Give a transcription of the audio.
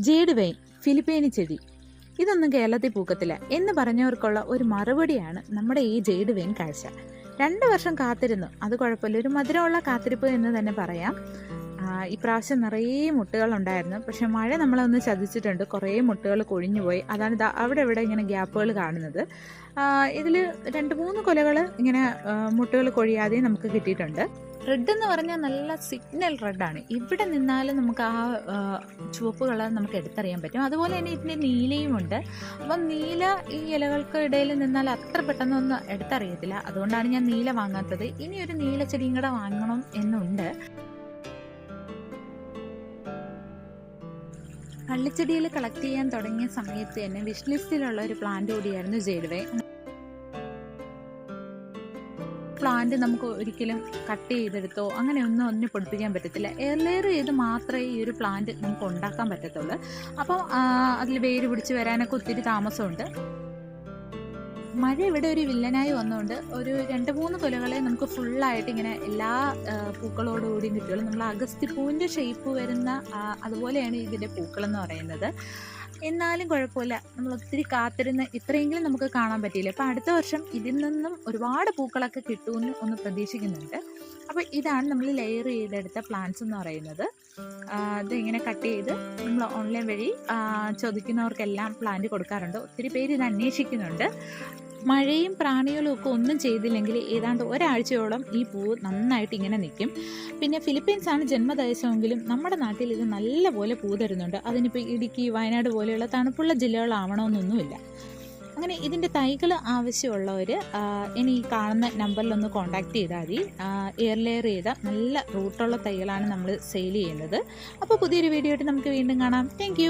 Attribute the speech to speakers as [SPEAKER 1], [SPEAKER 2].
[SPEAKER 1] Jade vein ഫിലിപ്പീനി ചെടി. ഇതൊന്നും കേരളത്തിൽ പൂക്കത്തില്ല എന്ന് പറഞ്ഞവർക്കുള്ള ഒരു മറുപടിയാണ് നമ്മുടെ ഈ ജേഡ് വെയിൻ കാഴ്ച. രണ്ട് വർഷം കാത്തിരുന്നു. അത് കുഴപ്പമില്ല. ഒരു മധുരമുള്ള കാത്തിരിപ്പ് എന്ന് തന്നെ പറയാം. ഇപ്രാവശ്യം നിറയെ മുട്ടുകളുണ്ടായിരുന്നു. പക്ഷെ മഴ നമ്മളൊന്ന് ചതിച്ചിട്ടുണ്ട്. കുറേ മുട്ടുകൾ കൊഴിഞ്ഞുപോയി അതാണ് ദാ അവിടെ ഇവിടെ ഇങ്ങനെ ഗ്യാപ്പുകൾ കാണുന്നത്. ഇതിൽ രണ്ട് മൂന്ന് കൊലകൾ ഇങ്ങനെ മുട്ടുകൾ കൊഴിയാതെ നമുക്ക് കിട്ടിയിട്ടുണ്ട്. റെഡ് എന്ന് പറഞ്ഞാൽ നല്ല സിഗ്നൽ റെഡാണ് ഇവിടെ നിന്നാലും നമുക്ക് ആ ചുവപ്പ് കളർ നമുക്ക് എടുത്തറിയാൻ പറ്റും. അതുപോലെ തന്നെ ഇതിന്റെ നീലയുമുണ്ട് അപ്പം നീല ഈ ഇലകൾക്ക് ഇടയിൽ നിന്നാൽ അത്ര പെട്ടെന്നൊന്നും എടുത്തറിയത്തില്ല. അതുകൊണ്ടാണ് ഞാൻ നീല വാങ്ങാത്തത്. ഇനി ഒരു നീല ചെടിയും കൂടെ വാങ്ങണം എന്നുണ്ട്. കള്ളിച്ചെടിയിൽ കളക്ട് ചെയ്യാൻ തുടങ്ങിയ സമയത്ത് തന്നെ വിഷ് ലിസ്റ്റിലുള്ള ഒരു പ്ലാന്റ് കൂടിയായിരുന്നു ജേഡുവേ പ്ലാന്റ് നമുക്ക് ഒരിക്കലും കട്ട് ചെയ്തെടുത്തോ അങ്ങനെ ഒന്നും ഒന്നിനെ പൊടിപ്പിക്കാൻ പറ്റത്തില്ല. എയർലെയർ ചെയ്ത് മാത്രമേ ഈ ഒരു പ്ലാന്റ് നമുക്ക് ഉണ്ടാക്കാൻ പറ്റത്തുള്ളൂ. അപ്പോൾ അതിൽ വേര് പിടിച്ച് വരാനൊക്കെ ഒത്തിരി താമസമുണ്ട്. മഴ ഇവിടെ ഒരു വില്ലനായി വന്നുകൊണ്ട് ഒരു രണ്ട് മൂന്ന് കൊലകളെ നമുക്ക് ഫുള്ളായിട്ട് ഇങ്ങനെ എല്ലാ പൂക്കളോടുകൂടിയും കിട്ടുകയുള്ളൂ നമ്മൾ അഗസ്തി പൂവിന്റെ ഷേപ്പ് വരുന്ന അതുപോലെയാണ് ഇതിന്റെ പൂക്കളെന്ന് പറയുന്നത്. എന്നാലും കുഴപ്പമില്ല. നമ്മൾ ഒത്തിരി കാത്തിരുന്ന് ഇത്രയെങ്കിലും നമുക്ക് കാണാൻ പറ്റിയില്ല. അപ്പോൾ അടുത്ത വർഷം ഇതിൽ നിന്നും ഒരുപാട് പൂക്കളൊക്കെ കിട്ടുമെന്ന് ഒന്ന് പ്രതീക്ഷിക്കുന്നുണ്ട്. അപ്പോൾ ഇതാണ് നമ്മൾ ലെയർ ചെയ്തെടുത്ത പ്ലാന്റ്സ് എന്ന് പറയുന്നത്. ആ, ഇത് ഇങ്ങനെ കട്ട് ചെയ്ത് നമ്മൾ ഓൺലൈൻ വഴി ചോദിക്കുന്നവർക്കെല്ലാം പ്ലാന്റ് കൊടുക്കാറുണ്ട്. ഒത്തിരി പേര് ഇത് അന്വേഷിക്കുന്നുണ്ട്. മഴയും പ്രാണികളും ഒക്കെ ഒന്നും ചെയ്തില്ലെങ്കിൽ ഏതാണ്ട് ഒരാഴ്ചയോളം ഈ പൂവ് നന്നായിട്ട് ഇങ്ങനെ നിൽക്കും. പിന്നെ ഫിലിപ്പീൻസാണ് ജന്മദേശമെങ്കിലും നമ്മുടെ നാട്ടിൽ ഇത് നല്ലപോലെ പൂ തരുന്നുണ്ട്. അതിനിപ്പോൾ ഇടുക്കി വയനാട് പോലെയുള്ള തണുപ്പുള്ള ജില്ലകളാവണമെന്നൊന്നുമില്ല. അങ്ങനെ ഇതിന്റെ തൈകൾ ആവശ്യമുള്ളവർ ഇനി ഈ കാണുന്ന നമ്പറിലൊന്ന് കോൺടാക്ട് ചെയ്താൽ മതി. എയർ ലെയർ ചെയ്ത നല്ല റൂട്ടുള്ള തൈകളാണ് നമ്മൾ സെയിൽ ചെയ്യുന്നത്. അപ്പോൾ പുതിയൊരു വീഡിയോ ആയിട്ട് നമുക്ക് വീണ്ടും കാണാം. താങ്ക്